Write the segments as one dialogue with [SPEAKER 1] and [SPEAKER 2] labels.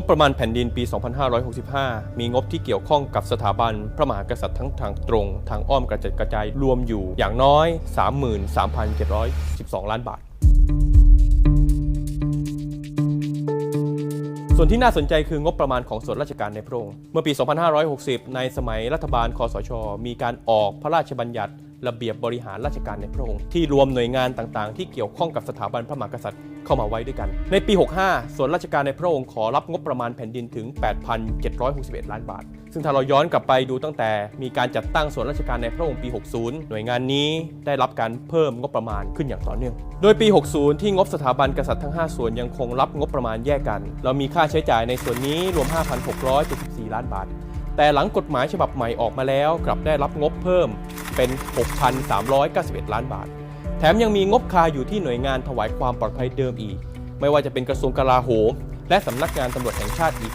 [SPEAKER 1] งบประมาณแผ่นดินปี 2565 มีงบที่เกี่ยวข้องกับสถาบันพระมหากษัตริย์ทั้งทางตรง ทางอ้อมกระจัดกระจายรวมอยู่อย่างน้อย 33,712 ล้านบาท ส่วนที่น่าสนใจคืองบประมาณของส่วนราชการในพระองค์ เมื่อปี 2560 ในสมัยรัฐบาลคอสช มีการออกพระราชบัญญัติ ระเบียบบริหารราชการในพระองค์ที่รวมหน่วยงานต่างๆ ที่เกี่ยวข้องกับสถาบันพระมหากษัตริย์เข้ามาไว้ด้วยกัน ในปี 65 ส่วนราชการในพระองค์ขอรับงบประมาณแผ่นดินถึง 8,761 ล้านบาท ซึ่งถ้าเราย้อนกลับไปดูตั้งแต่มีการจัดตั้งส่วนราชการในพระองค์ปี 60 หน่วยงานนี้ได้รับการเพิ่มงบประมาณขึ้นอย่างต่อเนื่อง โดยปี 60 ที่งบสถาบันกษัตริย์ทั้ง 5 ส่วนยังคงรับงบประมาณแยกกัน เรามีค่าใช้จ่ายในส่วนนี้รวม 5,674 ล้านบาทแต่หลังกฎหมายฉบับใหม่ออกมาแล้วกลับได้รับงบเพิ่ม เป็น 6,391 ล้านบาท แถมยังมีงบคาอยู่ที่หน่วยงานถวายความปลอดภัยเดิมอีก ไม่ว่าจะเป็นกระทรวงกลาโหม และสำนักงานตำรวจแห่งชาติอีก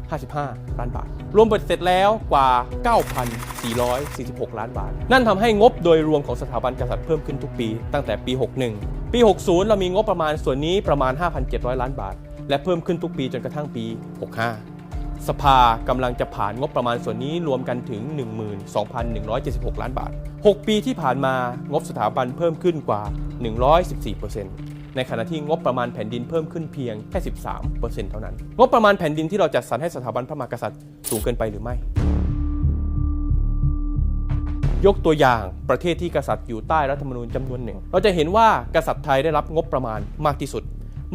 [SPEAKER 1] 3,055 ล้านบาท รวมเบ็ดเสร็จแล้วกว่า 9,446 ล้านบาท นั่นทำให้งบโดยรวมของสถาบันกษัตริย์เพิ่มขึ้นทุกปี ตั้งแต่ปี 61 ปี 60 เรามีงบประมาณส่วนนี้ประมาณ 5,700 ล้านบาท และเพิ่มขึ้นทุกปีจนกระทั่งปี 65 สภากำลังจะผ่านงบประมาณส่วนนี้รวมกันถึง 12,176 ล้านบาท 6 ปีที่ผ่านมางบสถาบันเพิ่มขึ้นกว่า 114%ในขณะที่งบประมาณแผ่นดินเพิ่มขึ้นเพียงแค่ 13%เท่านั้น งบประมาณแผ่นดินที่เราจัดสรรให้สถาบันพระมหากษัตริย์สูงเกินไปหรือไม่ ยกตัวอย่างประเทศที่กษัตริย์อยู่ใต้รัฐธรรมนูญจำนวนหนึ่ง เราจะเห็นว่ากษัตริย์ไทยได้รับงบประมาณมากที่สุด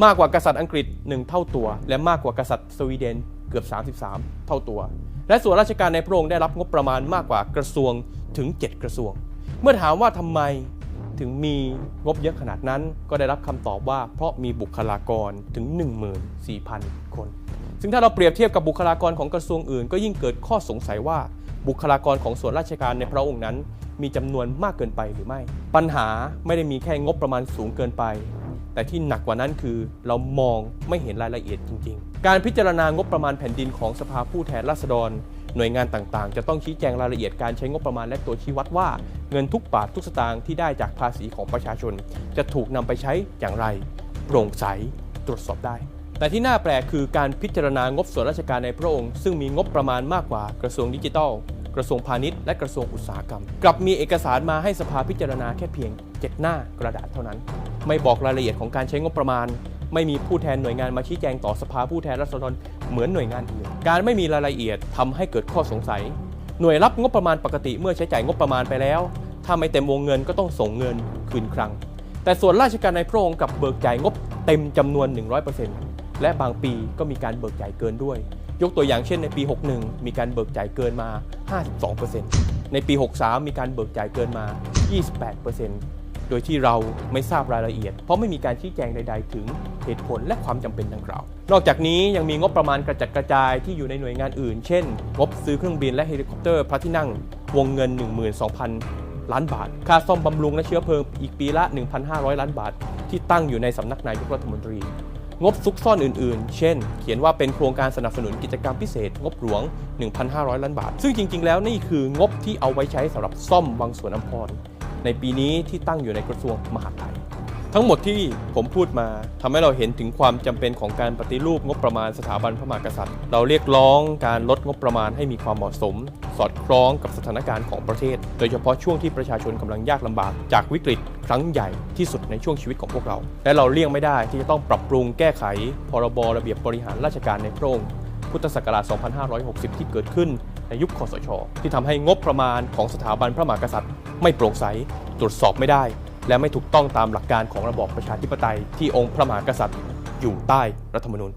[SPEAKER 1] มากกว่ากษัตริย์อังกฤษ 1 เท่าตัว และมากกว่ากษัตริย์สวีเดน เกือบ 33 เท่าตัว และส่วนราชการในพระองค์ได้รับงบประมาณมากกว่ากระทรวงถึง 7 กระทรวง เมื่อถามว่าทำไมถึงมีงบเยอะขนาดนั้น ก็ได้รับคำตอบว่าเพราะมีบุคลากรถึง 14,000 คน ซึ่งถ้าเราเปรียบเทียบกับบุคลากรของกระทรวงอื่น ก็ยิ่งเกิดข้อสงสัยว่าบุคลากรของส่วนราชการในพระองค์นั้น มีจำนวนมากเกินไปหรือไม่ ปัญหาไม่ได้มีแค่งบประมาณสูงเกินไป แต่ที่หนักกว่านั้นคือเรามองไม่เห็นรายละเอียดจริง ๆ การพิจารณางบประมาณแผ่นดินของสภาผู้แทนราษฎร หน่วยงานต่างๆ จะต้องชี้แจงรายละเอียดการใช้งบประมาณและตัวชี้วัดว่า เงินทุกบาททุกสตางค์ที่ได้จากภาษีของประชาชน จะถูกนำไปใช้อย่างไร โปร่งใสตรวจสอบได้ แต่ที่น่าแปลกคือการพิจารณางบส่วนราชการในพระองค์ ซึ่งมีงบประมาณมากกว่ากระทรวงดิจิทัลกระทรวงพาณิชย์และกระทรวงอุตสาหกรรม กลับมีเอกสารมาให้สภาพิจารณาแค่เพียง 7 หน้ากระดาษเท่านั้น ไม่บอกรายละเอียดของการใช้งบประมาณ ไม่มีผู้แทนหน่วยงานมาชี้แจงต่อสภาผู้แทนราษฎรเหมือนหน่วยงานอื่นการไม่มีรายละเอียดทำให้เกิดข้อสงสัย หน่วยรับงบประมาณปกติเมื่อใช้จ่ายงบประมาณไปแล้ว ถ้าไม่เต็มวงเงินก็ต้องส่งเงินคืนครั้ง แต่ส่วนราชการในพระองค์กับเบิกจ่ายงบเต็มจำนวน 100%และบางปีก็มีการเบิกจ่ายเกินด้วย ยกตัวอย่างเช่นในปี 61 มีการเบิกจ่ายเกินมา 52%ในปี 63 มีการเบิกจ่ายเกินมา 28% ดยที่เราไม่ทราบรายละเอียด เพราะไม่มีการชี้แจงใด ๆ ถึงเหตุผลและความจำเป็นดังกล่าว นอกจากนี้ยังมีงบประมาณกระจัดกระจายที่อยู่ในหน่วยงานอื่น เช่น งบซื้อเครื่องบินและเฮลิคอปเตอร์พระที่นั่ง วงเงิน 12,000 ล้านบาท ค่าซ่อมบำรุงและเชื้อเพลิงอีกปีละ 1,500 ล้านบาท ที่ตั้งอยู่ในสำนักนายกรัฐมนตรีงบซุกซ่อนอื่นๆ เช่น เขียนว่าเป็นโครงการสนับสนุนกิจกรรมพิเศษ งบหลวง 1,500 ล้านบาท ซึ่งจริงๆ แล้วนี่คืองบที่เอาไว้ใช้สำหรับซ่อมบางส่วนอำพร ในปีนี้ที่ตั้งอยู่ในกระทรวงมหาดไทย ทั้งหมดที่ผมพูดมาทำให้เราเห็นถึงความจำเป็นของการปฏิรูปงบประมาณสถาบันพระมหากษัตริย์ เราเรียกร้องการลดงบประมาณให้มีความเหมาะสม สอดคล้องกับสถานการณ์ของประเทศ โดยเฉพาะช่วงที่ประชาชนกำลังยากลำบาก จากวิกฤตครั้งใหญ่ที่สุดในช่วงชีวิตของพวกเรา และเราเลี่ยงไม่ได้ที่จะต้องปรับปรุงแก้ไข พรบระเบียบบริหารราชการในพระองค์พุทธศักราช 2560 ที่เกิดขึ้นในยุคคสช ที่ทำให้งบประมาณของสถาบันพระมหากษัตริย์ ไม่โปร่งใส ตรวจสอบไม่ได้ และไม่ถูกต้องตามหลักการของระบอบประชาธิปไตยที่องค์พระมหากษัตริย์ อยู่ใต้รัฐธรรมนูญ